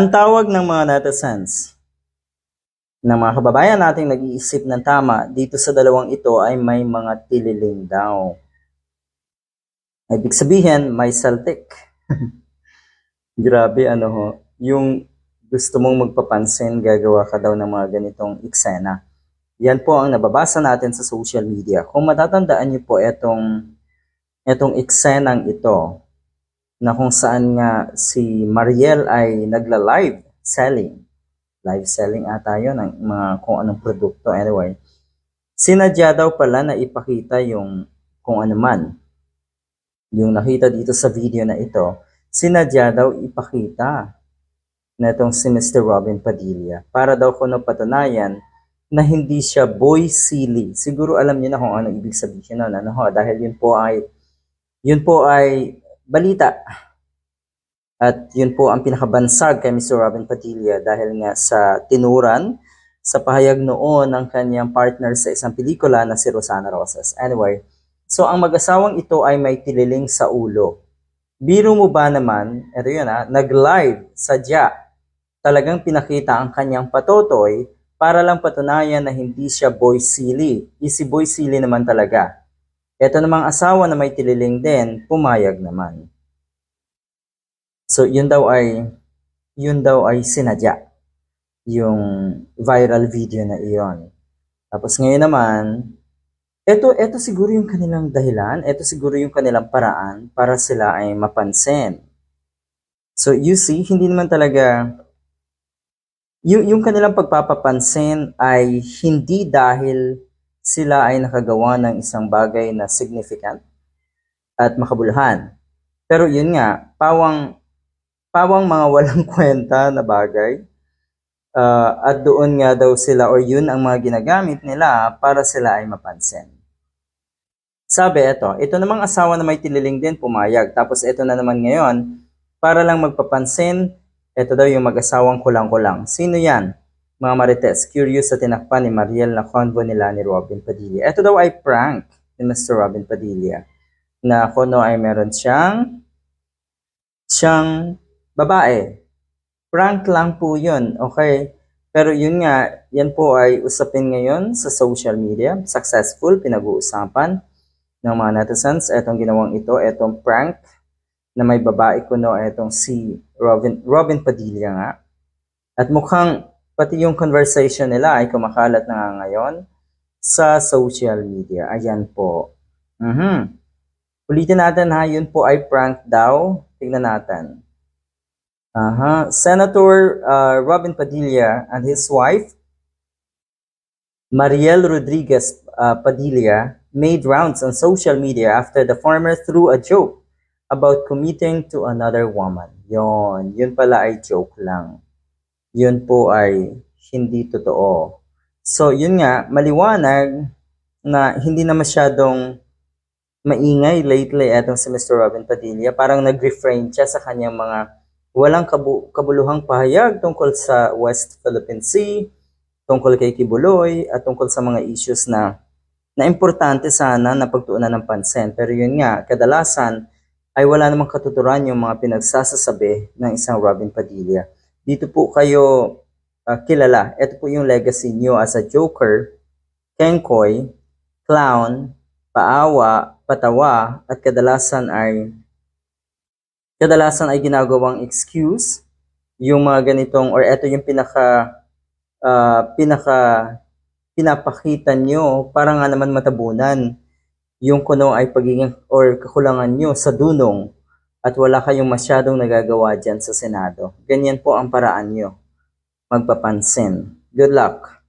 Ang tawag ng mga netizens ng mga kababayan nating nag-iisip ng tama dito sa dalawang ito ay may mga tililing daw. Ibig sabihin, may saltik. Grabe ano ho. Yung gusto mong magpapansin, gagawa ka daw ng mga ganitong eksena. Yan po ang nababasa natin sa social media. Kung matatandaan niyo po etong etong eksenang ito na kung saan nga si Mariel ay nagla-live selling. Live selling ata yun ng mga kung anong produkto. Anyway, sinadya daw pala na ipakita yung kung ano man. Yung nakita dito sa video na ito, sinadya daw ipakita na itong si Mr. Robin Padilla para daw kuno patunayan na hindi siya boy silly. Siguro alam niyo na kung ano ibig sabihin nun. Ano ho? Dahil yun po ay yun po ay balita. At yun po ang pinakabansag kay Mr. Robin Padilla dahil nga sa tinuran sa pahayag noon ng kanyang partner sa isang pelikula na si Rosana Rosas. Anyway, so ang mag-asawang ito ay may tililing sa ulo. Biro mo ba naman, eto yun ha, nag-live sadya. Talagang pinakita ang kanyang patotoy para lang patunayan na hindi siya boy silly. Easy boy silly naman talaga. Ito namang asawa na may tililing din, pumayag naman. So, yun daw ay, yun daw ay sinadya. Yung viral video na iyon. Tapos ngayon naman, ito, ito siguro yung kanilang dahilan, ito siguro yung kanilang paraan para sila ay mapansin. So, you see, hindi naman talaga, yung, yung kanilang pagpapapansin ay hindi dahil sila ay nakagawa ng isang bagay na significant at makabuluhan. Pero yun nga, pawang pawang mga walang kwenta na bagay. Uh, at doon nga daw sila or yun ang mga ginagamit nila para sila ay mapansin. Sabi ito, ito namang asawa na may tililing din pumayag. Tapos ito na naman ngayon, para lang magpapansin, ito daw yung mag-asawang kulang-kulang. Sino yan? Mga marites, curious sa tinakpan ni Mariel na convo nila ni Robin Padilla. Ito daw ay prank ni Mr. Robin Padilla na kuno ay meron siyang siyang babae. Prank lang po yun, okay? Pero yun nga, yan po ay usapin ngayon sa social media. Successful, pinag-uusapan ng mga netizens. Etong ginawang ito, etong prank na may babae ko no, etong si Robin, Robin Padilla nga. At mukhang pati yung conversation nila ay kumakalat na nga ngayon sa social media. Ayan po. Mhm. Ulitin natin ha, yun po ay prank daw. Tignan natin. Aha. Senator uh, Robin Padilla and his wife, Mariel Rodriguez uh, Padilla, made rounds on social media after the former threw a joke about committing to another woman. Yon, yun pala ay joke lang. Yun po ay hindi totoo. So, yun nga, maliwanag na hindi na masyadong maingay lately etong si Mr. Robin Padilla. Parang nag-refrain siya sa kanyang mga walang kabu- kabuluhang pahayag tungkol sa West Philippine Sea, tungkol kay Kibuloy, at tungkol sa mga issues na na importante sana na pagtuunan ng pansin. Pero yun nga, kadalasan ay wala namang katuturan yung mga pinagsasasabi ng isang Robin Padilla. Dito po kayo uh, kilala. Ito po yung legacy niyo as a joker, kengkoy, clown, paawa, patawa, at kadalasan ay kadalasan ay ginagawang excuse yung mga ganitong or ito yung pinaka uh, pinaka pinapakita nyo para nga naman matabunan. Yung kuno ay pagiging or kakulangan nyo sa dunong at wala kayong masyadong nagagawa dyan sa Senado. Ganyan po ang paraan nyo. Magpapansin. Good luck.